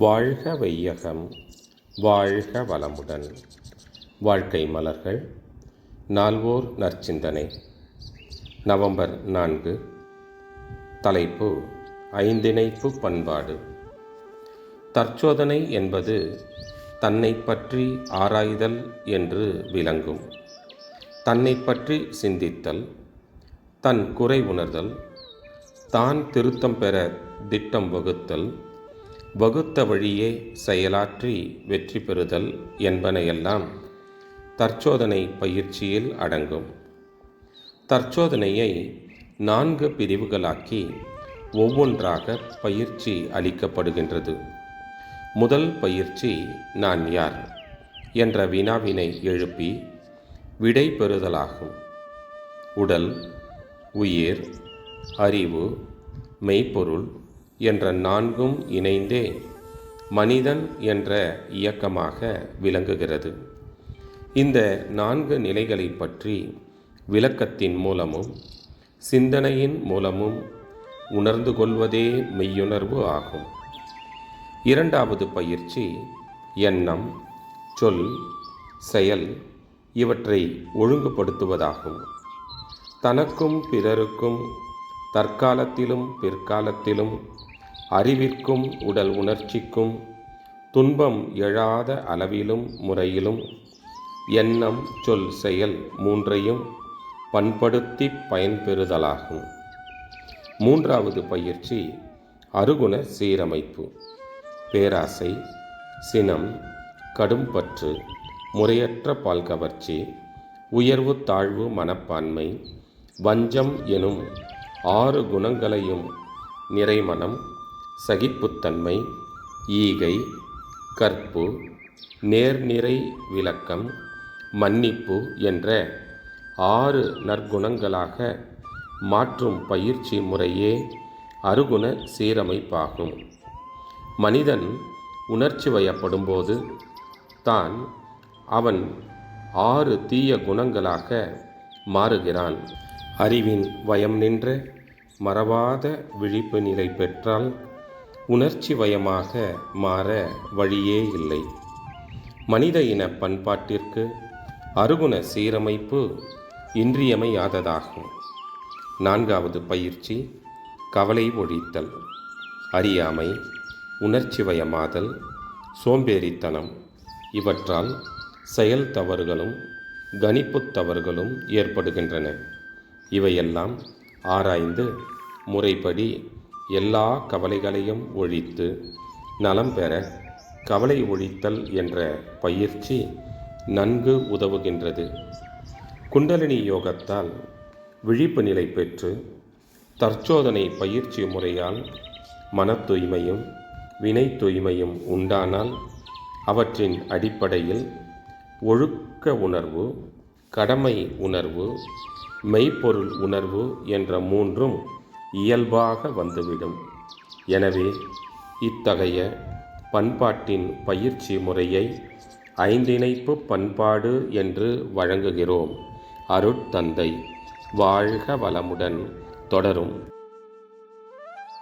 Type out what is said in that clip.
வாழ்க வையகம் வாழ்க வளமுடன். வாழ்க்கை மலர்கள் நால்வோர் நற்சிந்தனை. நவம்பர் நான்கு தலைப்பு ஐந்திணைப்பு பண்பாடு. தற்சோதனை என்பது தன்னை பற்றி ஆராய்தல் என்று விளங்கும். தன்னை பற்றி சிந்தித்தல் தன் குறை உணர்தல் தான் திருத்தம் பெற திட்டம் வகுத்தல் வகுத்த வழியே செயலாற்றி வெற்றி பெறுதல் என்பனையெல்லாம் தற்சோதனை பயிற்சியில் அடங்கும். தற்சோதனையை நான்கு பிரிவுகளாக்கி ஒவ்வொன்றாக பயிற்சி அளிக்கப்படுகின்றது. முதல் பயிற்சி நான் யார்? என்ற வினாவினை எழுப்பி விடை பெறுதலாகும். உடல் உயிர் அறிவு மெய்ப்பொருள் என்ற நான்கும் இணைந்தே மனிதன் என்ற இயக்கமாக விளங்குகிறது. இந்த நான்கு நிலைகளை பற்றி விளக்கத்தின் மூலமும் சிந்தனையின் மூலமும் உணர்ந்து கொள்வதே மெய்யுணர்வு ஆகும். இரண்டாவது பயிற்சி எண்ணம் சொல் செயல் இவற்றை ஒழுங்குபடுத்துவதாகும். தனக்கும் பிறருக்கும் தற்காலத்திலும் பிற்காலத்திலும் அறிவிற்கும் உடல் உணர்ச்சிக்கும் துன்பம் எழாத அளவிலும் முறையிலும் எண்ணம் சொல் செயல் மூன்றையும் பண்படுத்தி பயன்பெறுதலாகும். மூன்றாவது பயிற்சி அருகுண சீரமைப்பு. பேராசை சினம் கடும்பற்று முறையற்ற பால் கவர்ச்சி உயர்வு தாழ்வு மனப்பான்மை வஞ்சம் எனும் ஆறு குணங்களையும் நிறைமனம் சகிப்புத்தன்மை ஈகை கற்பு நேர்நிறை விளக்கம் மன்னிப்பு என்ற ஆறு நற்குணங்களாக மாற்றும் பயிற்சி முறையே அருகுண சீரமைப்பாகும். மனிதன் உணர்ச்சி வயப்படும்போது தான் அவன் ஆறு தீய குணங்களாக மாறுகிறான். அறிவின் வயம் நின்ற மறவாத விழிப்பு நிலை பெற்றால் உணர்ச்சி வயமாக மாற வழியே இல்லை. மனித இன பண்பாட்டிற்கு அருகுண சீரமைப்பு இன்றியமையாததாகும். நான்காவது பயிற்சி கவலை ஒழித்தல். அறியாமை உணர்ச்சி வயமாதல் சோம்பேறித்தனம். இவற்றால் செயல் தவறுகளும் கணிப்புத் தவறுகளும் ஏற்படுகின்றன. இவையெல்லாம் ஆராய்ந்து முறைப்படி எல்லா கவலைகளையும் ஒழித்து நலம் பெற கவலை ஒழித்தல் என்ற பயிற்சி நன்கு உதவுகின்றது. குண்டலினி யோகத்தால் விழிப்பு நிலை பெற்று தற்சோதனை பயிற்சி முறையால் மன தூய்மையும் வினை தூய்மையும் உண்டானால் அவற்றின் அடிப்படையில் ஒழுக்க உணர்வு கடமை உணர்வு மெய்ப்பொருள் உணர்வு என்ற மூன்றும் இயல்பாக வந்துவிடும். எனவே இத்தகைய பண்பாட்டின் பயிற்சி முறையை ஐந்திணைப்பு பண்பாடு என்று வழங்குகிறோம். அருட்தந்தை. வாழ்க வளமுடன் தொடரும்.